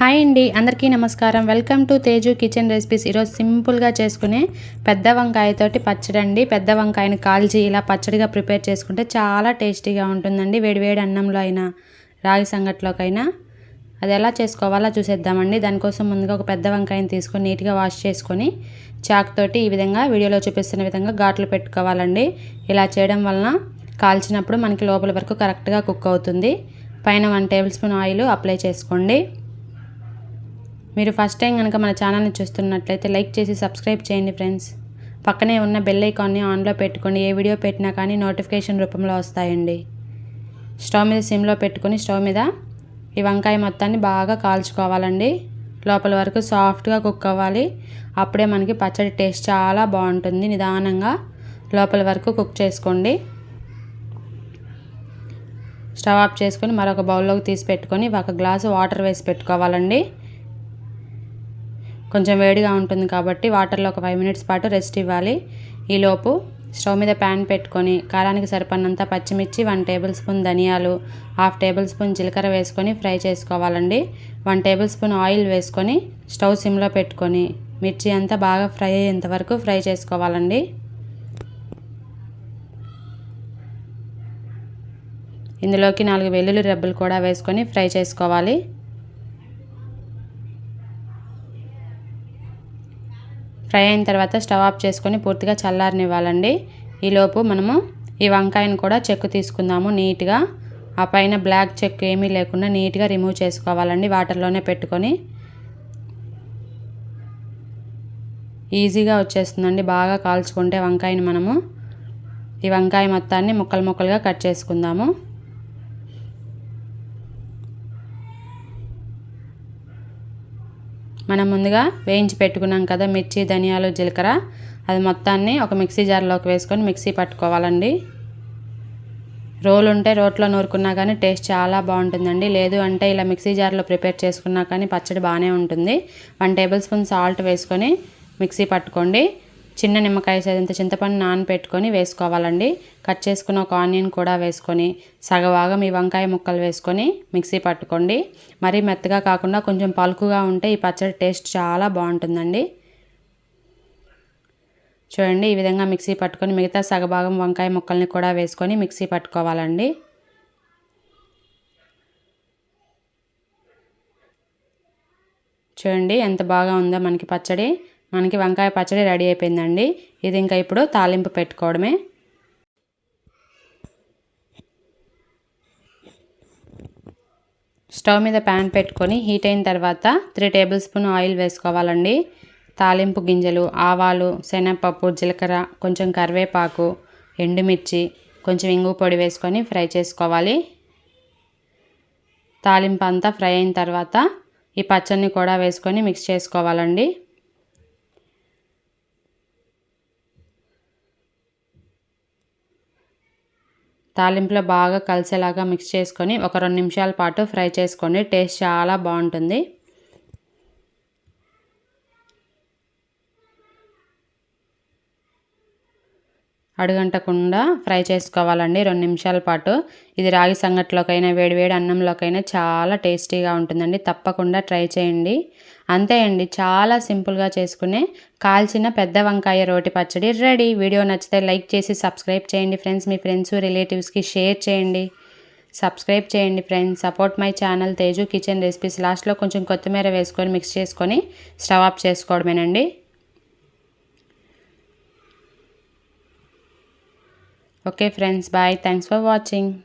Hi అండి అందరికీ నమస్కారం. Welcome to Teju kitchen recipes. ఈరోజు సింపుల్గా చేసుకునే పెద్ద వంకాయతోటి పచ్చడి అండి. పెద్ద వంకాయని కాల్చి ఇలా పచ్చడిగా ప్రిపేర్ చేసుకుంటే చాలా టేస్టీగా ఉంటుందండి. వేడివేడి అన్నంలో అయినా రాగి సంగట్లోకైనా అది ఎలా చేసుకోవాలో చూసేద్దామండి. దానికోసం ముందుగా ఒక పెద్ద వంకాయని తీసుకొని నీట్గా వాష్ చేసుకొని చాక్తోటి ఈ విధంగా వీడియోలో చూపిస్తున్న విధంగా ఘాట్లు పెట్టుకోవాలండి. ఇలా చేయడం వలన కాల్చినప్పుడు మనకి లోపల వరకు కరెక్ట్గా కుక్ అవుతుంది. పైన one table spoon oil apply చేసుకోండి. మీరు ఫస్ట్ టైం కనుక మన ఛానల్ని చూస్తున్నట్లయితే లైక్ చేసి సబ్స్క్రైబ్ చేయండి ఫ్రెండ్స్. పక్కనే ఉన్న బెల్ ఐకాన్ని ఆన్లో పెట్టుకోండి. ఏ వీడియో పెట్టినా కానీ నోటిఫికేషన్ రూపంలో వస్తాయండి. స్టవ్ మీద సిమ్లో పెట్టుకొని స్టవ్ మీద ఈ వంకాయ మొత్తాన్ని బాగా కాల్చుకోవాలండి. లోపల వరకు సాఫ్ట్గా కుక్ అవ్వాలి. అప్పుడే మనకి పచ్చడి టేస్ట్ చాలా బాగుంటుంది. నిదానంగా లోపల వరకు కుక్ చేసుకోండి. స్టవ్ ఆఫ్ చేసుకొని మరొక బౌల్లోకి తీసి పెట్టుకొని ఒక గ్లాసు వాటర్ వేసి పెట్టుకోవాలండి. కొంచెం వేడిగా ఉంటుంది కాబట్టి వాటర్లో ఒక ఫైవ్ మినిట్స్ పాటు రెస్ట్ ఇవ్వాలి. ఈలోపు స్టవ్ మీద ప్యాన్ పెట్టుకొని కారానికి సరిపడినంత పచ్చిమిర్చి వన్ టేబుల్ స్పూన్ ధనియాలు హాఫ్ టేబుల్ స్పూన్ జీలకర్ర వేసుకొని ఫ్రై చేసుకోవాలండి. వన్ టేబుల్ స్పూన్ ఆయిల్ వేసుకొని స్టవ్ సిమ్లో పెట్టుకొని మిర్చి అంతా బాగా ఫ్రై అయ్యేంత వరకు ఫ్రై చేసుకోవాలండి. ఇందులోకి నాలుగు వెల్లుల్లి రెబ్బలు కూడా వేసుకొని ఫ్రై చేసుకోవాలి. ఫ్రై అయిన తర్వాత స్టవ్ ఆఫ్ చేసుకొని పూర్తిగా చల్లారనివ్వాలండి. ఈలోపు మనము ఈ వంకాయను కూడా చెక్కు తీసుకుందాము నీట్గా. ఆ పైన బ్లాక్ చెక్ ఏమీ లేకుండా నీట్గా రిమూవ్ చేసుకోవాలండి వాటర్లోనే పెట్టుకొని. ఈజీగా వచ్చేస్తుందండి బాగా కాల్చుకుంటే వంకాయని మనము. ఈ వంకాయ మొత్తాన్ని ముక్కలు ముక్కలుగా కట్ చేసుకుందాము. మనం ముందుగా వేయించి పెట్టుకున్నాం కదా మిర్చి ధనియాలు జీలకర్ర. అది మొత్తాన్ని ఒక మిక్సీ జార్లోకి వేసుకొని మిక్సీ పట్టుకోవాలండి. రోలు ఉంటే రోట్లో నూరుకున్నా కానీ టేస్ట్ చాలా బాగుంటుందండి. లేదు అంటే ఇలా మిక్సీ జార్లో ప్రిపేర్ చేసుకున్నా కానీ పచ్చడి బాగానే ఉంటుంది. వన్ టేబుల్ స్పూన్ సాల్ట్ వేసుకొని మిక్సీ పట్టుకోండి. చిన్న నిమ్మకాయ సైజంత చింతపండు నానపెట్టుకొని వేసుకోవాలండి. కట్ చేసుకున్న ఒక ఆనియన్ కూడా వేసుకొని సగభాగం ఈ వంకాయ ముక్కలు వేసుకొని మిక్సీ పట్టుకోండి. మరీ మెత్తగా కాకుండా కొంచెం పలుకుగా ఉంటే ఈ పచ్చడి టేస్ట్ చాలా బాగుంటుందండి. చూడండి ఈ విధంగా మిక్సీ పట్టుకొని మిగతా సగభాగం వంకాయ ముక్కల్ని కూడా వేసుకొని మిక్సీ పట్టుకోవాలండి. చూడండి ఎంత బాగా ఉందో మనకి పచ్చడి. మనకి వంకాయ పచ్చడి రెడీ అయిపోయిందండి. ఇది ఇంకా ఇప్పుడు తాలింపు పెట్టుకోవడమే. స్టవ్ మీద ప్యాన్ పెట్టుకొని హీట్ అయిన తర్వాత త్రీ టేబుల్ స్పూన్ ఆయిల్ వేసుకోవాలండి. తాలింపు గింజలు ఆవాలు శనగపప్పు జీలకర్ర కొంచెం కరివేపాకు ఎండుమిర్చి కొంచెం ఇంగు పొడి వేసుకొని ఫ్రై చేసుకోవాలి. తాలింపు అంతా ఫ్రై అయిన తర్వాత ఈ పచ్చడిని కూడా వేసుకొని మిక్స్ చేసుకోవాలండి. తాలింపులో బాగా కలిసేలాగా మిక్స్ చేసుకొని ఒక రెండు నిమిషాల పాటు ఫ్రై చేసుకోండి టేస్ట్ చాలా బాగుంటుంది. అడుగంటకుండా ఫ్రై చేసుకోవాలండి. రెండు నిమిషాల పాటు. ఇది రాగి సంగట్లోకైనా వేడివేడి అన్నంలోకైనా చాలా టేస్టీగా ఉంటుందండి. తప్పకుండా ట్రై చేయండి. అంతే అండి. చాలా సింపుల్గా చేసుకునే కాల్చిన పెద్ద వంకాయ రోటి పచ్చడి రెడీ. వీడియో నచ్చితే లైక్ చేసి సబ్స్క్రైబ్ చేయండి ఫ్రెండ్స్. మీ ఫ్రెండ్స్ రిలేటివ్స్కి షేర్ చేయండి. సబ్స్క్రైబ్ చేయండి friends. Support my channel Teju kitchen recipes లాస్ట్లో కొంచెం కొత్తిమీర వేసుకొని మిక్స్ చేసుకొని స్టవ్ ఆఫ్ చేసుకోవడమేనండి. Okay friends, bye. Thanks for watching.